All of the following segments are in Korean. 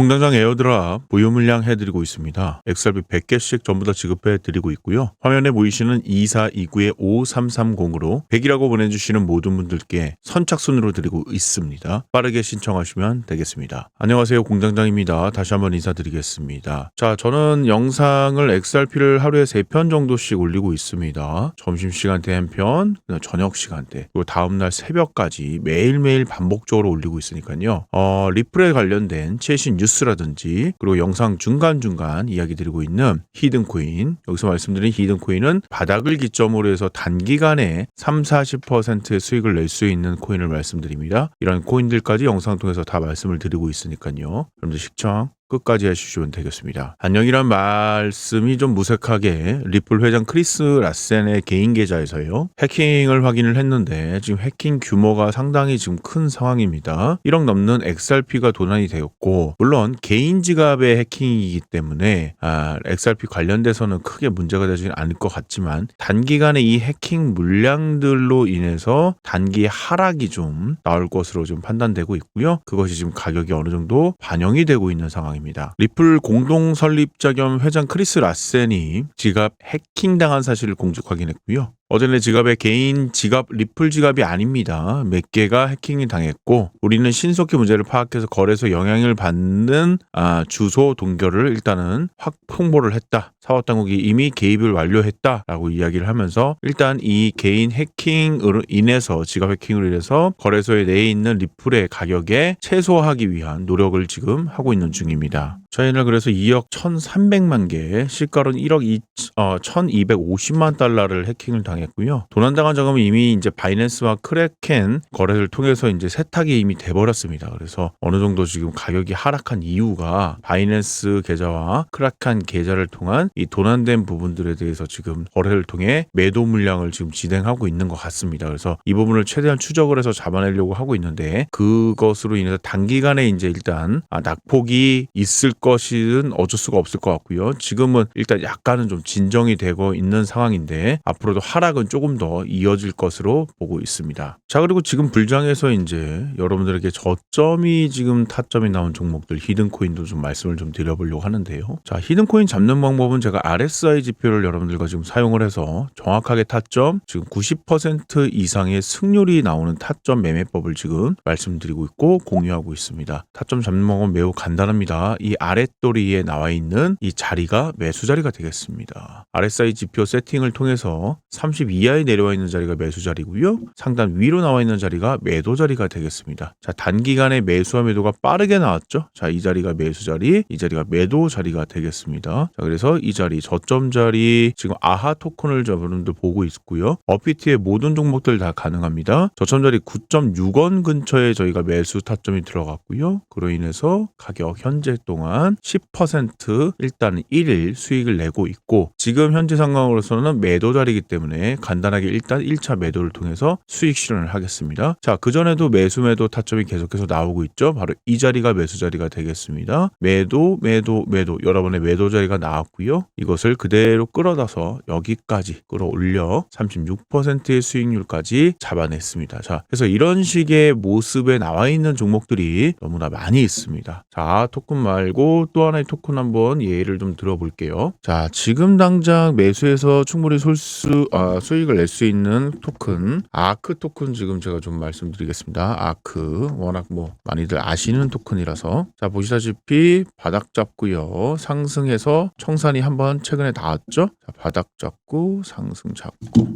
공장장 에어드랍 무료 물량 해드리고 있습니다. XRP 100개씩 전부 다 지급해 드리고 있고요. 화면에 보이시는 2429의 5330으로 100이라고 보내주시는 모든 분들께 선착순으로 드리고 있습니다. 빠르게 신청하시면 되겠습니다. 안녕하세요 공장장입니다. 다시 한번 인사드리겠습니다. 자 저는 영상을 XRP를 하루에 3편 정도씩 올리고 있습니다. 점심시간대 한 편, 저녁 시간대, 그리고 다음날 새벽까지 매일매일 반복적으로 올리고 있으니까요. 어, 리플에 관련된 최신 뉴스 라든지 그리고 영상 중간중간 이야기 드리고 있는 히든 코인 여기서 말씀드린 히든 코인은 바닥을 기점으로 해서 단기간에 3, 40%의 수익을 낼 수 있는 코인을 말씀드립니다. 이런 코인들까지 영상 통해서 다 말씀을 드리고 있으니까요. 여러분들 시청 끝까지 해주시면 되겠습니다. 안녕이란 말씀이 좀 무색하게 리플 회장 크리스 라센의 개인 계좌에서요. 해킹을 확인을 했는데 지금 해킹 규모가 상당히 지금 큰 상황입니다. 1억 넘는 XRP가 도난이 되었고 물론 개인 지갑의 해킹이기 때문에 아, XRP 관련돼서는 크게 문제가 되지는 않을 것 같지만 단기간에 이 해킹 물량들로 인해서 단기 하락이 좀 나올 것으로 좀 판단되고 있고요. 그것이 지금 가격이 어느 정도 반영이 되고 있는 상황입니다. 입니다. 리플 공동 설립자 겸 회장 크리스 라센이 지갑 해킹당한 사실을 공식 확인했고요. 어제 내 지갑에 개인 지갑 리플 지갑이 아닙니다. 몇 개가 해킹이 당했고 우리는 신속히 문제를 파악해서 거래소 영향을 받는 아, 주소 동결을 일단은 확 홍보를 했다. 사업 당국이 이미 개입을 완료했다라고 이야기를 하면서 일단 이 개인 해킹으로 인해서 지갑 해킹으로 인해서 거래소에 내에 있는 리플의 가격에 최소화하기 위한 노력을 지금 하고 있는 중입니다. 저희는 그래서 2억 1,300만 개, 시가로는 1억 2, 어, 1,250만 달러를 해킹을 당했고요. 도난당한 자금은 이미 이제 바이낸스와 크래켄 거래를 통해서 이제 세탁이 이미 돼버렸습니다. 그래서 어느 정도 지금 가격이 하락한 이유가 바이낸스 계좌와 크래켄 계좌를 통한 이 도난된 부분들에 대해서 지금 거래를 통해 매도 물량을 지금 진행하고 있는 것 같습니다. 그래서 이 부분을 최대한 추적을 해서 잡아내려고 하고 있는데 그것으로 인해서 단기간에 이제 일단 아, 낙폭이 있을 것은 어쩔 수가 없을 것 같고요. 지금은 일단 약간은 좀 진정이 되고 있는 상황인데 앞으로도 하락은 조금 더 이어질 것으로 보고 있습니다. 자 그리고 지금 불장에서 이제 여러분들에게 저점이 지금 타점이 나온 종목들 히든코인도 좀 말씀을 좀 드려보려고 하는데요. 자 히든코인 잡는 방법은 제가 RSI 지표를 여러분들과 지금 사용을 해서 정확하게 타점 지금 90% 이상의 승률이 나오는 타점 매매법을 지금 말씀드리고 있고 공유하고 있습니다. 타점 잡는 방법은 매우 간단합니다. 이 아랫도리에 나와 있는 이 자리가 매수 자리가 되겠습니다. RSI 지표 세팅을 통해서 30 이하에 내려와 있는 자리가 매수 자리고요. 상단 위로 나와 있는 자리가 매도 자리가 되겠습니다. 자, 단기간에 매수와 매도가 빠르게 나왔죠. 자, 이 자리가 매수 자리, 이 자리가 매도 자리가 되겠습니다. 자, 그래서 이 자리 저점 자리 지금 아하 토큰을 여러분들 보고 있고요. 어피티의 모든 종목들 다 가능합니다. 저점 자리 9.6원 근처에 저희가 매수 타점이 들어갔고요. 그로 인해서 가격 현재 동안 10% 일단 1일 수익을 내고 있고 지금 현재 상황으로서는 매도 자리이기 때문에 간단하게 일단 1차 매도를 통해서 수익 실현을 하겠습니다. 자, 그전에도 매수 매도 타점이 계속해서 나오고 있죠. 바로 이 자리가 매수 자리가 되겠습니다. 매도 매도 매도 여러분의 매도 자리가 나왔고요. 이것을 그대로 끌어다서 여기까지 끌어올려 36%의 수익률까지 잡아냈습니다. 자, 그래서 이런 식의 모습에 나와 있는 종목들이 너무나 많이 있습니다. 자, 토큰 말고 또 하나의 토큰 한번 예를 좀 들어볼게요. 자, 지금 당장 매수해서 충분히 솔수, 아, 수익을 낼 수 있는 토큰, 아크 토큰 지금 제가 좀 말씀드리겠습니다. 아크. 워낙 뭐 많이들 아시는 토큰이라서. 자, 보시다시피 바닥 잡고요. 상승해서 청산이 한번 최근에 나왔죠? 자, 바닥 잡고 상승 잡고.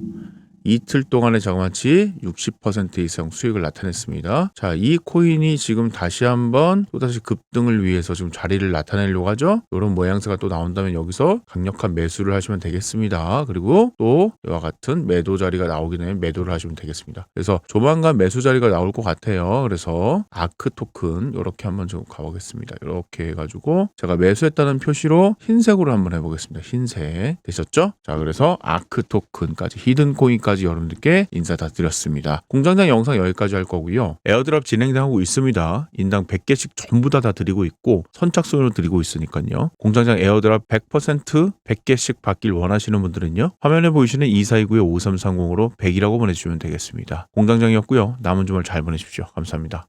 이틀 동안의 자그마치 60% 이상 수익을 나타냈습니다. 자, 이 코인이 지금 다시 한번 또다시 급등을 위해서 지금 자리를 나타내려고 하죠. 이런 모양새가 또 나온다면 여기서 강력한 매수를 하시면 되겠습니다. 그리고 또 이와 같은 매도 자리가 나오기 전에 매도를 하시면 되겠습니다. 그래서 조만간 매수 자리가 나올 것 같아요. 그래서 아크 토큰 이렇게 한번 좀 가보겠습니다. 이렇게 해가지고 제가 매수했다는 표시로 흰색으로 한번 해보겠습니다. 흰색 되셨죠? 자, 그래서 아크 토큰까지 히든 코인까지 여기까지 여러분들께 인사 다 드렸습니다. 공장장 영상 여기까지 할 거고요. 에어드랍 진행하고 있습니다. 인당 100개씩 전부 다 다 드리고 있고 선착순으로 드리고 있으니까요. 공장장 에어드랍 100% 100개씩 받길 원하시는 분들은요. 화면에 보이시는 2429의 5330으로 100이라고 보내주시면 되겠습니다. 공장장이었고요. 남은 주말 잘 보내십시오. 감사합니다.